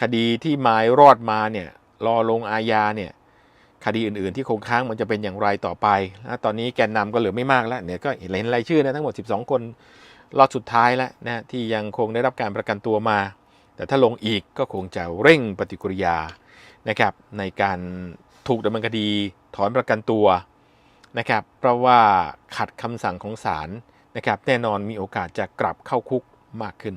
คดีที่หมายรอดมาเนี่ยรอลงอาญาเนี่ยคดีอื่นๆ ที่คงค้างมันจะเป็นอย่างไรต่อไปนะตอนนี้แกนนำก็เหลือไม่มากแล้วเนี่ยก็เห็นรายชื่อนะทั้งหมด 12 คนรอดสุดท้ายแล้วนะที่ยังคงได้รับการประกันตัวมา แต่ถ้าลงอีกก็คงจะเร่งปฏิกิริยานะครับในการถูกดำเนินคดีถอนประกันตัวนะครับเพราะว่าขัดคำสั่งของศาลนะครับแน่นอนมีโอกาสจะกลับเข้าคุกมากขึ้น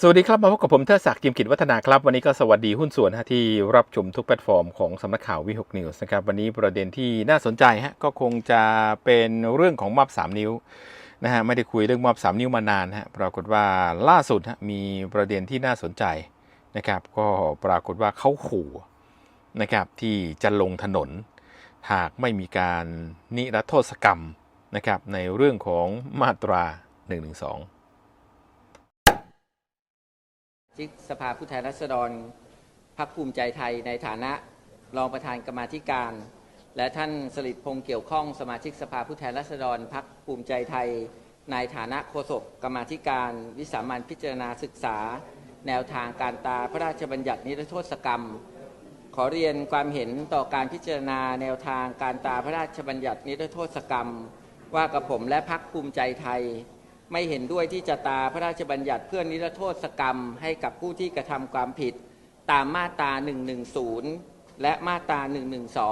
สวัสดีครับ มาพบกับผมเทอศักดิ์จิมกิจวัฒนาครับ วันนี้ก็สวัสดีหุ้นส่วนฮะที่รับชมทุกแพลตฟอร์มของสำนักข่าววิหกนิวส์นะครับ วันนี้ประเด็นที่น่าสนใจฮะก็คงจะเป็นเรื่องของมอบ 3 นิ้วนะฮะไม่ได้คุยเรื่องมอบ 3 นิ้วมานานฮะปรากฏว่าล่าสุดฮะมีประเด็นที่น่าสนใจนะครับ ก็ปรากฏว่าเขาขู่นะครับที่จะลงถนน หากไม่มีการนิรโทษกรรมนะครับในเรื่องของมาตรา112 ชิกสภาผู้แทนราษฎรพรรคภูมิใจไทยในฐานะรองประธานกรรมาธิการ และท่านสลิดพงษ์เกี่ยวข้องสมาชิกสภาผู้แทนราษฎรพรรคภูมิใจไทย ในฐานะโฆษกกรรมาธิการ วิสามันพิจารณาศึกษา แนวทางการตาพระราชบัญญัตินิรโทษกรรม ขอเรียนความเห็นต่อการพิจารณาแนวทางการตาพระราชบัญญัตินิรโทษกรรม ว่ากับผมและพรรคภูมิใจไทย ไม่เห็นด้วยที่จะตาพระราชบัญญัติเพื่อนิรโทษกรรมให้กับผู้ที่กระทำความผิด ตามมาตรา 110 และมาตรา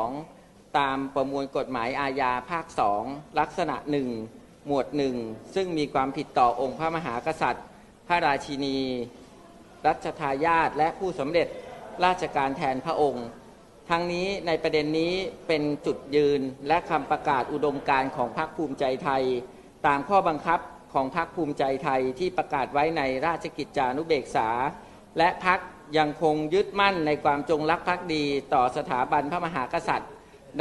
112 ตามประมวลกฎหมายอาญาภาค 2 ลักษณะ 1 หมวด 1 ซึ่งมีความผิดต่อองค์พระมหากษัตริย์ พระราชินี รัชทายาทและผู้สำเร็จราชการแทนพระองค์ ทั้งนี้ในประเด็นนี้เป็นจุดยืนและคำประกาศอุดมการณ์ของพรรคภูมิใจไทย ตามข้อบังคับ ของพรรคภูมิใจไทยที่ประกาศไว้ในราชกิจจานุเบกษา และพรรคยังคงยึดมั่นในความจงรักภักดีต่อสถาบันพระมหากษัตริย์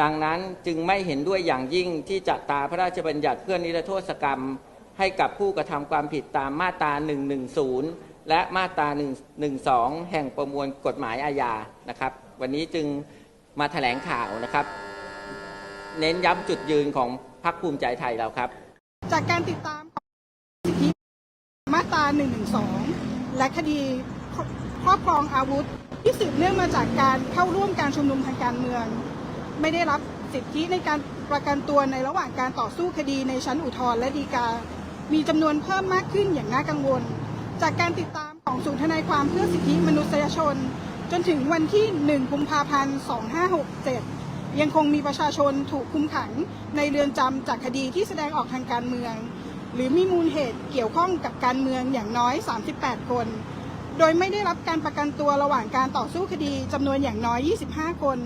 ดังนั้นจึงไม่เห็นด้วยอย่างยิ่งที่จะตาพระราชบัญญัติเพื่อนิรโทษกรรม ให้กับผู้กระทำความผิดตามมาตรา 110 และมาตรา 112 แห่งประมวลกฎหมายอาญานะครับ วันนี้จึงมาแถลงข่าวนะครับ เน้นย้ำจุดยืนของพรรคภูมิใจไทยเราครับ จากการติดตามขอ ตรา 112 และคดีครอบครองอาวุธ ที่สืบเนื่องมาจากการเข้าร่วมการชุมนุมทางการเมือง ไม่ได้รับสิทธิในการประกันตัวในระหว่างการต่อสู้คดีในชั้นอุทธรณ์และฎีกา มีจำนวนเพิ่มมากขึ้นอย่างน่ากังวล จากการติดตามของศูนย์ทนายความเพื่อสิทธิมนุษยชน จนถึงวันที่ 1 กุมภาพันธ์ 2567 ยังคงมีประชาชนถูกคุมขังในเรือนจำจากคดีที่แสดงออกทางการเมือง หรือมีมูลเหตุเกี่ยวข้องกับการเมืองอย่างน้อย 38 คน โดยไม่ได้รับการประกันตัวระหว่างการต่อสู้คดีจำนวนอย่างน้อย 25 คน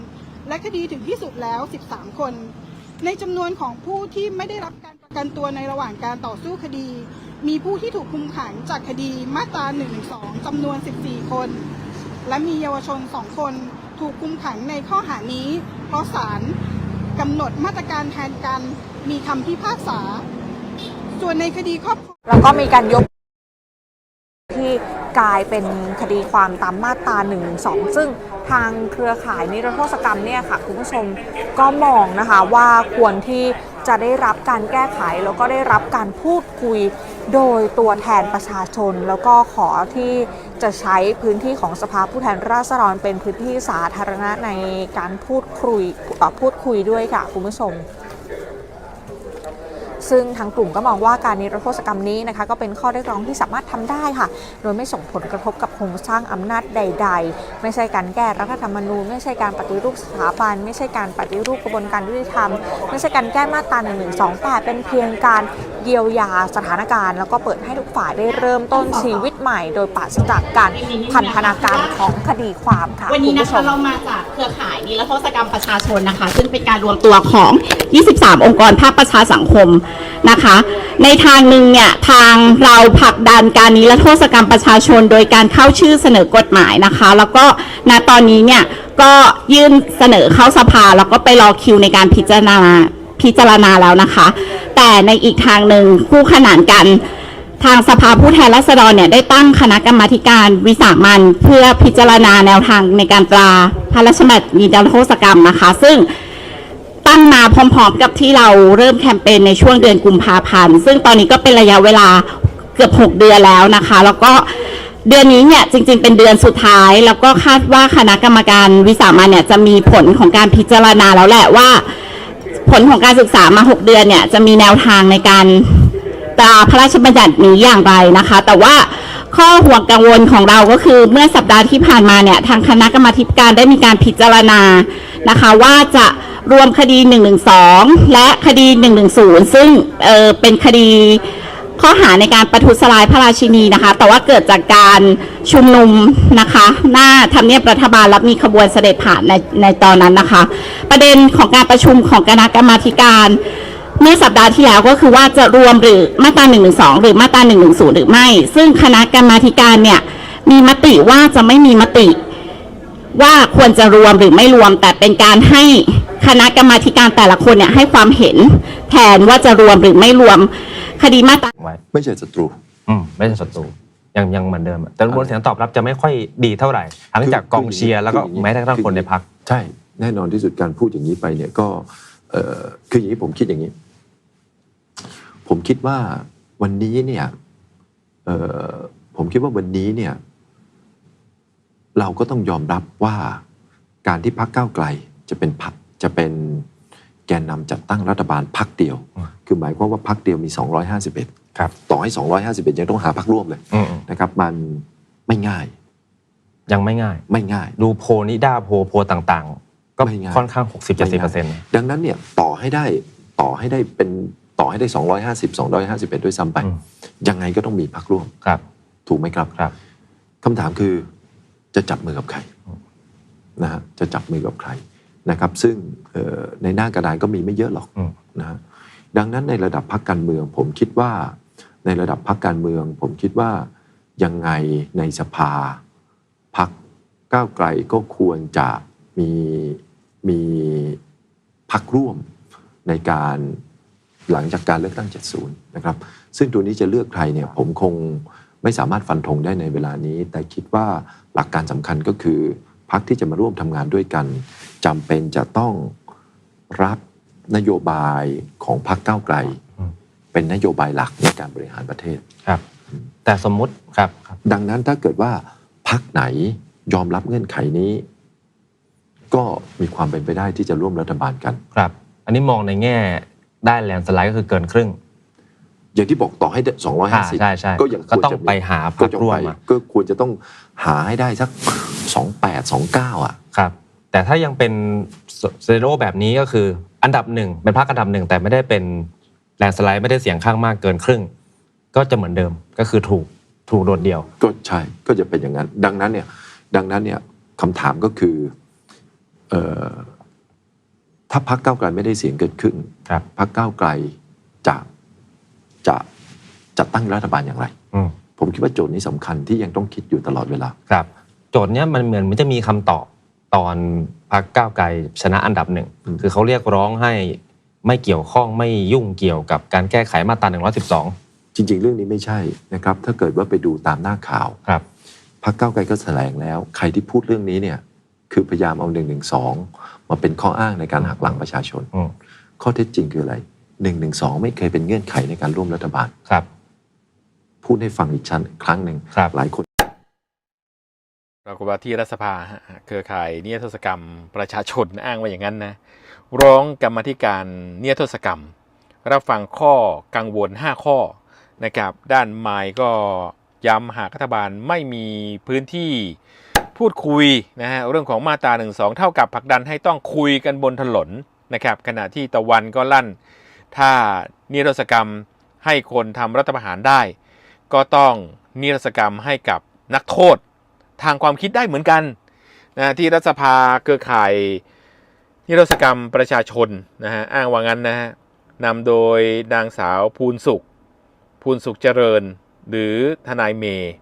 และคดีถึงที่สุดแล้ว 13 คน ในจำนวนของผู้ที่ไม่ได้รับการประกันตัวในระหว่างการต่อสู้คดี มีผู้ที่ถูกคุมขังจากคดีมาตรา112จำนวน 14 คน และมีเยาวชน 2 คนถูกคุมขังในข้อหานี้ เพราะศาลกำหนดมาตรการแทนกันมีคำพิพากษา ส่วนในคดีครอบครองแล้วก็มีการยกที่กลายเป็นคดีความตามมาตรา1 2ซึ่งทางเครือข่ายนิรโทษกรรมเนี่ยค่ะคุณผู้ชมก็มองนะคะว่าควรที่จะได้รับการแก้ไขแล้วก็ได้รับการพูดคุยโดยตัวแทนประชาชน แล้วก็ขอที่จะใช้พื้นที่ของสภาผู้แทนราษฎรเป็นพื้นที่สาธารณะในการพูดคุยพูดคุยด้วยค่ะคุณผู้ชม ซึ่งทางกลุ่มก็มองว่าการนิรโทษกรรมนี้นะคะก็เป็นข้อเรียกร้องที่สามารถทำได้ค่ะ โดยไม่ส่งผลกระทบกับโครงสร้างอำนาจใด ๆ ไม่ใช่การแก้รัฐธรรมนูญ ไม่ใช่การปฏิรูปสถาบัน ไม่ใช่การปฏิรูปกระบวนการยุติธรรม ไม่ใช่การแก้มาตรา1นึแต่เป็นเพียงการเยียวยาสถานการณ์ แล้วก็เปิดให้ทุกฝ่ายได้เริ่มต้นชีวิตใหม่ โดยปราศจากการพันธนาการของคดีความค่ะวันนี้ณนะผู้ชคะมเรามาจากเครือข่าย นิรโทษกรรมประชาชนนะคะ ซึ่งเป็นการรวมตัวของ 23 องค์กรภาคประชาสังคมนะคะ ในทางหนึ่งเนี่ยทางเราผลักดันการนิรโทษกรรมประชาชน โดยการเข้าชื่อเสนอกฎหมายนะคะ แล้วก็ณตอนนี้เนี่ยก็ยื่นเสนอเข้าสภาแล้วก็ไปรอคิวในการพิจารณาพิจารณาแล้วนะคะ แต่ในอีกทางหนึ่งคู่ขนานกัน ทางสภาผู้แทนราษฎรเนี่ยได้ตั้งคณะกรรมาการวิสามันเพื่อพิจารณาแนวทางในการตราพระราชบัญญัตินิรโทษกรรมนะคะ ซึ่งตั้งมาพร้อมๆกับที่เราเริ่มแคมเปญในช่วงเดือนกุมภาพันธ์ซึ่งตอนนี้ก็เป็นระยะเวลาเกือบ 6 เดือนแล้วนะคะ แล้วก็เดือนนี้เนี่ยจริง ๆ เป็นเดือนสุดท้าย แล้วก็คาดว่าคณะกรรมการวิสามันเนี่ยจะมีผลของการพิจารณาแล้วแหละว่า ผลของการศึกษามา 6 เดือนเนี่ยจะมีแนวทางในการ ตราพระราชบัญญัตินี้อย่างไรนะคะ แต่ว่าข้อห่วงกังวลของเราก็คือเมื่อสัปดาห์ที่ผ่านมาเนี่ยทางคณะกรรมาธิการได้มีการพิจารณานะคะ ว่าจะรวมคดี 112 และคดี 110 ซึ่งเออเป็นคดีข้อหาในการประทุษร้ายพระราชินีนะคะ แต่ว่าเกิดจากการชุมนุมนะคะ หน้าทำเนียบรัฐบาลและมีขบวนเสด็จผ่านในในตอนนั้นนะคะ ประเด็นของการประชุมของคณะกรรมาธิการ เมื่อสัปดาห์ที่แล้วก็คือว่าจะรวมหรือมาตรา1นึหรือมาตรา1นึหรือไม่ ซึ่งคณะกรรมาธิการเนี่ยมีมติว่าจะไม่มีมติ ว่าควรจะรวมหรือไม่รวม แต่เป็นการให้คณะกรรมาธิการแต่ละคนเนี่ยให้ความเห็น แทนว่าจะรวมหรือไม่รวมคดีมาตราไว้ไม่ใช่ศัตรูอืมไม่ใช่ศัตรูยังยังเหมือนเดิมอะแต่รวมเสียงตอบรับจะไม่ค่อยดีเท่าไหร่ทั้งจากกองเชียร์แล้วก็คืออย่างนี้แม้แต่กระทั่งคนในพักใช่ แน่นอนที่สุดการพูดอย่างนี้ไปเนี่ยก็เอ่อคืออย่างนี้ผมคิดอย่างนี้ ผมคิดว่าวันนี้เนี่ยเอ่อผมคิดว่าวันนี้เนี่ย เราก็ต้องยอมรับว่าการที่พักก้าวไกลจะเป็นพักจะเป็นแกนนำจัดตั้งรัฐบาลพักเดียวอืมคือหมายความว่าพักเดียวมี 251ครับต่อให้ 251 ยังต้องหาพักร่วมเลยอืมอืมนะครับ มันไม่ง่าย ยังไม่ง่าย ไม่ง่าย ดูโพลนิด้าโพลโพลต่าง ๆ ก็ไม่ง่ายค่อนข้าง 60-70%เปอร์เซ็นต์ดังนั้นเนี่ยต่อให้ได้ต่อให้ได้เป็น ต่อให้ได้ 250 251 ด้วยซ้ำไป ยังไงก็ต้องมีพักร่วมครับ ถูกไหมครับครับคำถามคือจะจับมือกับใครนะฮะจะจับมือกับใครนะครับ ซึ่งเอ่อในหน้ากระดานก็มีไม่เยอะหรอกอืมนะฮะดังนั้นในระดับพักการเมือง ผมคิดว่า ในระดับพักการเมือง ผมคิดว่ายังไงในสภาพักก้าวไกลก็ควรจะมีมีพักร่วมในการ หลังจากการเลือกตั้ง 70 นะครับ ซึ่งตัวนี้จะเลือกใครเนี่ยผมคงไม่สามารถฟันธงได้ในเวลานี้ แต่คิดว่าหลักการสำคัญก็คือพักที่จะมาร่วมทำงานด้วยกันจำเป็นจะต้องรับนโยบายของพรรคก้าวไกลอืมเป็นนโยบายหลักในการบริหารประเทศครับ แต่สมมุติครับครับ ดังนั้นถ้าเกิดว่าพักไหนยอมรับเงื่อนไขนี้ ก็มีความเป็นไปได้ที่จะร่วมรัฐบาลกันครับ อันนี้มองในแง่ ได้แลนด์สไลด์ก็คือเกินครึ่ง อย่างที่บอกต่อให้ได้อ่า250ใช่ใช่ก็ยังก็ควรต้องจะมีไปหาพรก็รคจะร่วไปมอะก็ควรจะต้องหาให้ได้สัก28 29อะครับ แต่ถ้ายังเป็นเซโรแบบนี้ก็คืออันดับหนึ่งเป็นพรรคอันดับหนึ่งแต่ไม่ได้เป็นแลนด์สไลด์ไม่ได้เสียงข้างมากเกินครึ่ง ก็จะเหมือนเดิมก็คือถูกถูกโดดเดี่ยว ก็ใช่ก็จะเป็นอย่างนั้น ดังนั้นเนี่ยดังนั้นเนี่ยคำถามก็คือเอ่อ ถ้าพักก้าวไกลไม่ได้เสียงเกินครึ่งครับพักก้าวไกลจะจะจัดตั้งรัฐบาลอย่างไร อืมผมคิดว่าโจทย์นี้สำคัญที่ยังต้องคิดอยู่ตลอดเวลา ครับ โจทย์เนี้ยมันเหมือนมันจะมีคำตอบตอนพรรคก้าวไกลชนะอันดับหนึ่ง อืม คือเขาเรียกร้องให้ไม่เกี่ยวข้องไม่ยุ่งเกี่ยวกับการแก้ไขมาตรา 112 จริง ๆ เรื่องนี้ไม่ใช่นะครับ ถ้าเกิดว่าไปดูตามหน้าข่าวครับ พักเก้าวไกลก็แถลงแล้ว ใครที่พูดเรื่องนี้เนี่ย คือพยายามเอาหนึ่งหนึ่งสองมาเป็นข้ออ้างในการหักหลังประชาชนอืมข้อเท็จจริงคืออะไรหนึ่งหนึ่งสองไม่เคยเป็นเงื่อนไขในการร่วมรัฐบาลครับ พูดให้ฟังอีกชั้นครั้งหนึ่งครับหลายคนปรากฏว่าที่รัฐสภาฮะเครือข่ายนิรโทษกรรม ประชาชนอ้างว่าอย่างนั้นนะร้องกรรมาธิการนิรโทษกรรม รับฟังข้อกังวล 5 ข้อนะครับ ด้านไมค์ก็ย้ำหากรัฐบาลไม่มีพื้นที่ พูดคุยนะฮะเรื่องของมาตรา1นึเท่ากับผลักดันให้ต้องคุยกันบนถนนนะครับขณะที่ตะวันก็ลั่น ถ้านิรโทษกรรมให้คนทำรัฐประหารได้ ก็ต้องนิรโทษกรรมให้กับนักโทษ ทางความคิดได้เหมือนกันนะที่รัฐสภาเครือข่ายนิรโทษกรรมประชาชนนะฮะอ้างว่างั้นนะฮะนำโดยนางสาวภูนสุข ภูนสุขเจริญ หรือทนายเมย์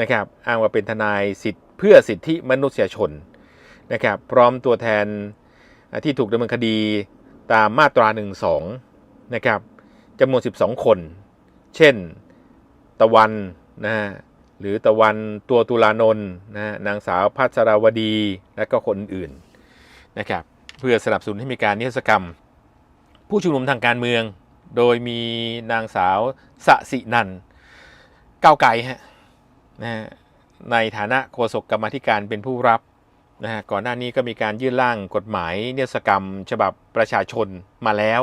นะครับอ้างว่าเป็นทนายสิทธิ เพื่อสิทธิมนุษยชนนะครับพร้อมตัวแทนที่ถูกดำเนินคดีตามมาตรา1นึนะครับจำนวน 12 คน เช่น ตะวันนะฮะหรือตะวันตัวตุลานนท์นะฮะนางสาวพัชราวดีและก็คนอื่นนะครับเพื่อสนับสนุนให้มีการนิทรรศกรรม ผู้ชุมนุมทางการเมือง โดยมีนางสาวสสินันท์ก้าวไกลฮะนะฮะ ในฐานะโฆษกกรรมธิการเป็นผู้รับนะฮะก่อนหน้านี้ก็มีการยื่นร่างกฎหมายเนิทรรศกรรม ฉบับประชาชนมาแล้ว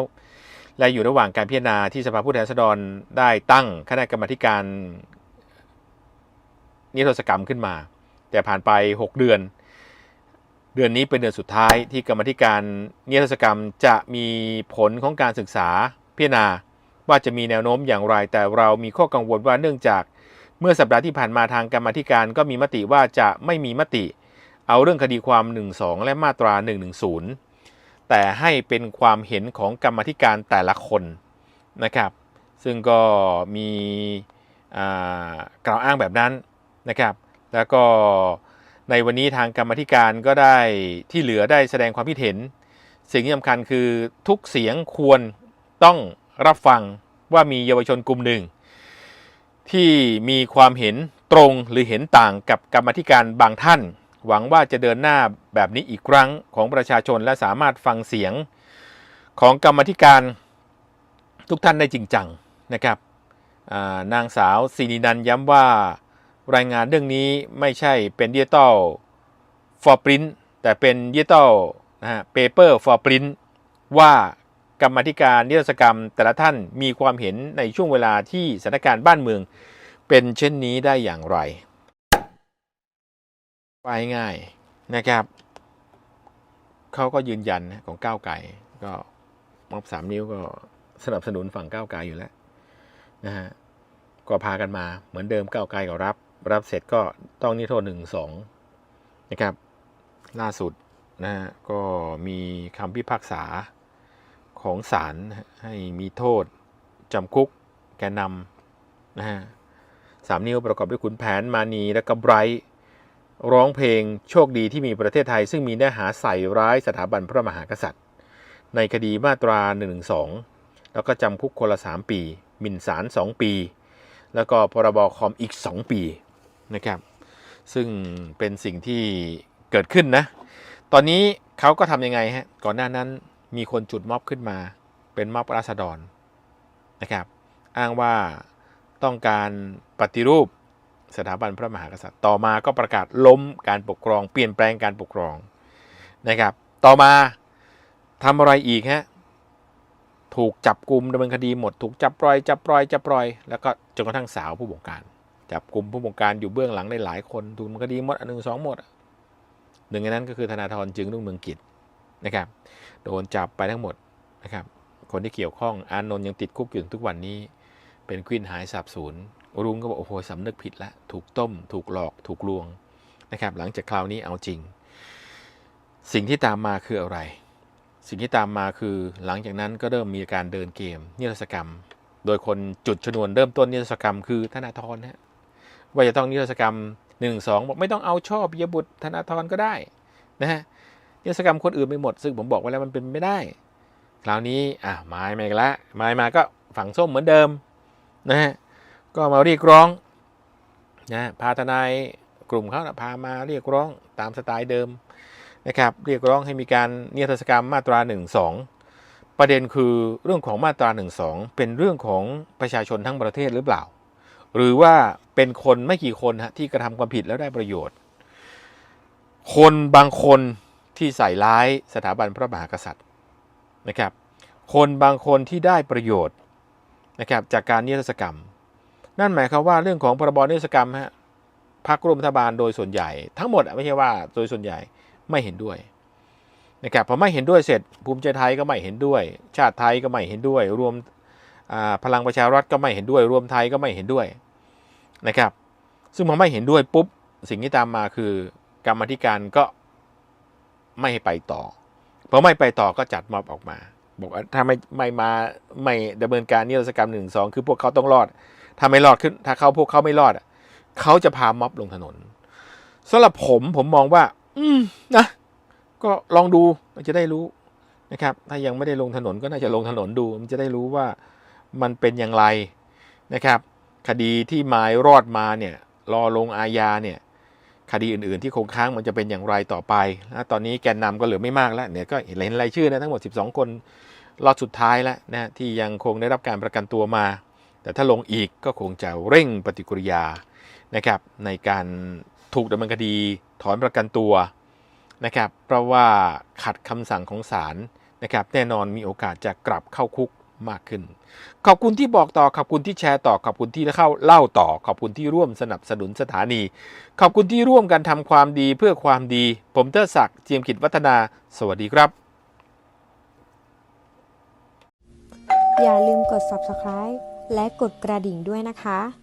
และอยู่ระหว่างการพิจารณาที่สภาผู้แทนราษฎรได้ตั้งคณะกรรมธิการนิทรรศกรรมขึ้นมา แต่ผ่านไป 6 เดือน เดือนนี้เป็นเดือนสุดท้ายที่กรรมธิการนิทรรศกรรมจะมีผลของการศึกษาพิจารณาว่าจะมีแนวโน้มอย่างไร แต่เรามีข้อกังวลว่าเนื่องจาก เมื่อสัปดาห์ที่ผ่านมาทางกรรมธิการก็มีมติว่าจะไม่มีมติ เอาเรื่องคดีความ 1-2 และมาตรา 110 แต่ให้เป็นความเห็นของกรรมธิการแต่ละคนนะครับ ซึ่งก็มีกล่าวอ้างแบบนั้นนะครับ แล้วก็ในวันนี้ทางกรรมธิการก็ได้ที่เหลือได้แสดงความคิดเห็น สิ่งที่สำคัญคือทุกเสียงควรต้องรับฟังว่ามีเยาวชนกลุ่มหนึ่ง ที่มีความเห็นตรงหรือเห็นต่างกับกรรมธิการบางท่าน หวังว่าจะเดินหน้าแบบนี้อีกครั้งของประชาชนและสามารถฟังเสียงของกรรมธิการทุกท่านได้จริงจังนะครับนางสาวศินินันย้ำว่ารายงานเรื่องนี้ไม่ใช่เป็นดิจิตอล for print แต่เป็นดิจิตอลนะฮะ paper for print ว่า กรรมธิการนิรศกรรม แต่ละท่านมีความเห็นในช่วงเวลาที่สถานการณ์บ้านเมือง เป็นเช่นนี้ได้อย่างไรไปง่ายนะครับเขาก็ยืนยันของก้าวไก่ก็มอบสามนิ้วก็สนับสนุนฝั่งก้าวไกลอยู่แล้วนะฮะก็พากันมาเหมือนเดิมก้าวไกลก็รับ รับเสร็จก็ต้องนิโทษหนึ่งสองนะครับ ล่าสุดนะฮะก็มีคำพิพากษา ของศาลให้มีโทษจำคุกแกนนำนะฮะสามนิ้วประกอบด้วยขุนแผนมานีและก็ไบรท์ร้องเพลงโชคดีที่มีประเทศไทย ซึ่งมีเนื้อหาใส่ร้ายสถาบันพระมหากษัตริย์ ในคดีมาตรา1นึแล้วก็จำคุกคนละ 3 ปีหมิ่นศาล2ปี แล้วก็พรบคอมอีก 2 ปีนะครับ ซึ่งเป็นสิ่งที่เกิดขึ้นนะ ตอนนี้เขาก็ทำยังไงฮะ ก่อนหน้านั้น มีคนจุดม็อบขึ้นมา เป็นม็อบราษฎรนะครับ อ้างว่าต้องการปฏิรูปสถาบันพระมหากษัตริย์ ต่อมาก็ประกาศล้มการปกครอง เปลี่ยนแปลงการปกครองนะครับ ต่อมาทำอะไรอีกฮะถูกจับกลุ่มดำเนินคดีหมด ถูกจับปล่อย จับปล่อย จับปล่อย แล้วก็จนกระทั่งสาวผู้บงการ จับกลุ่มผู้บงการอยู่เบื้องหลังได้หลายคนถูกดำเนินคดีหมดอันหนึ่งสองหมดหนึ่งในนั้นก็คือธนาธรจึงรุ่งเมืองกิจ นะครับ โดนจับไปทั้งหมดนะครับ คนที่เกี่ยวข้อง อานนท์ยังติดคุกอยู่ทุกวันนี้ เป็นควินหายสาบสูญ รุ้งก็บอกโอ้โหสำนึกผิดล้วถูกต้ม ถูกหลอก ถูกลวงนะครับ หลังจากคราวนี้เอาจริง สิ่งที่ตามมาคืออะไร สิ่งที่ตามมาคือ หลังจากนั้นก็เริ่มมีการเดินเกม นิรศกรรม โดยคนจุดชนวนเริ่มต้นนิรศกรรมคือธนาธรฮะ ว่าจะต้องนิรศกรรมหนึ่งสองบอกไม่ต้องเอาชอบปิยบุตรธนาธรก็ได้นะฮะ นิรศกรรมคนอื่นไปหมด ซึ่งผมบอกไว้แล้วมันเป็นไม่ได้ คราวนี้อะไม้มาอีกแล้วไม้มาก็ฝังส้มเหมือนเดิมนะฮะก็มาเรียกร้องนะพาทนายกลุ่มเขานะพามาเรียกร้องตามสไตล์เดิมนะครับเรียกร้องให้มีการนิรโทษกรรมมาตรา1นึประเด็นคือเรื่องของมาตรา1นึเป็นเรื่องของประชาชนทั้งประเทศหรือเปล่า หรือว่าเป็นคนไม่กี่คนฮะที่กระทำความผิดแล้วได้ประโยชน์ คนบางคน ที่ใส่ร้ายสถาบันพระมหากษัตริย์นะครับ คนบางคนที่ได้ประโยชน์นะครับจากการนิรโทษกรรม นั่นหมายความว่าเรื่องของพรบนิรโทษกรรมฮะพรรคร่วมรัฐบาลโดยส่วนใหญ่ ทั้งหมดอะไม่ใช่ว่าโดยส่วนใหญ่ไม่เห็นด้วยนะครับพอไม่เห็นด้วยเสร็จภูมิใจไทยก็ไม่เห็นด้วย ชาติไทยก็ไม่เห็นด้วย รวมพลังประชารัฐก็ไม่เห็นด้วย รวมไทยก็ไม่เห็นด้วยนะครับ ซึ่งพอไม่เห็นด้วยปุ๊บสิ่งที่ตามมาคือกรรมธิการก็ ไม่ให้ไปต่อพอไม่ไปต่อก็จัดม็อบออกมา บอกว่าถ้าไม่ไม่มาไม่ดำเนินการนิรโทษกรรมหนึ่งสองคือพวกเขาต้องรอด ถ้าไม่รอดขึ้นถ้าเขาพวกเขาไม่รอดอะเขาจะพาม็อบลงถนนสำหรับผมผมมองว่า อืมนะก็ลองดูมันจะได้รู้นะครับ ถ้ายังไม่ได้ลงถนนก็น่าจะลงถนนดู มันจะได้รู้ว่ามันเป็นอย่างไรนะครับ คดีที่หมายรอดมาเนี่ย รอลงอาญาเนี่ย คดีอื่นๆ ที่คงค้างมันจะเป็นอย่างไรต่อไปนะตอนนี้แกนนำก็เหลือไม่มากแล้วเนี่ยก็เห็นรายชื่อนะทั้งหมด 12 คนรอดสุดท้ายแล้วนะที่ยังคงได้รับการประกันตัวมา แต่ถ้าลงอีกก็คงจะเร่งปฏิกิริยานะครับในการถูกดำเนินคดีถอนประกันตัวนะครับเพราะว่าขัดคำสั่งของศาลนะครับแน่นอนมีโอกาสจะกลับเข้าคุกมากขึ้น ขอบคุณที่บอกต่อ ขอบคุณที่แชร์ต่อ ขอบคุณที่เข้าเล่าต่อ ขอบคุณที่ร่วมสนับสนุนสถานี ขอบคุณที่ร่วมกันทำความดีเพื่อความดี ผมเตอร์ศักดิ์เจียมกิจวัฒนา สวัสดีครับ อย่าลืมกด subscribe และกดกระดิ่งด้วยนะคะ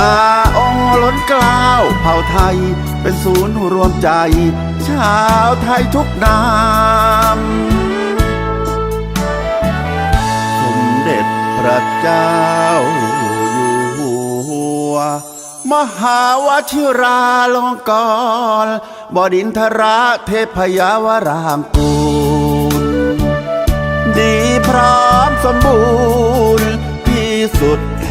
อาองค์ล้นกล้าวเผ่าไทย เป็นศูนย์รวมใจ ชาวไทยทุกนามสมเด็จพระเจ้าอยู่หัว มหาวชิราลงกรบดินทราเทพยาวรางกูล ดีพร้อมสมบูรณ์ที่สุด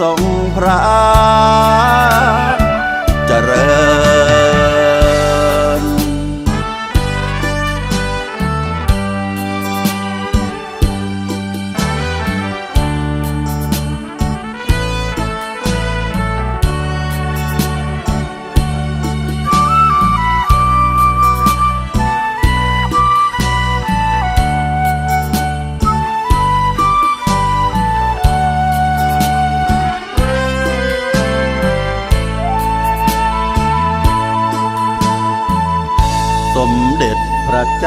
ทรงพระเจริญ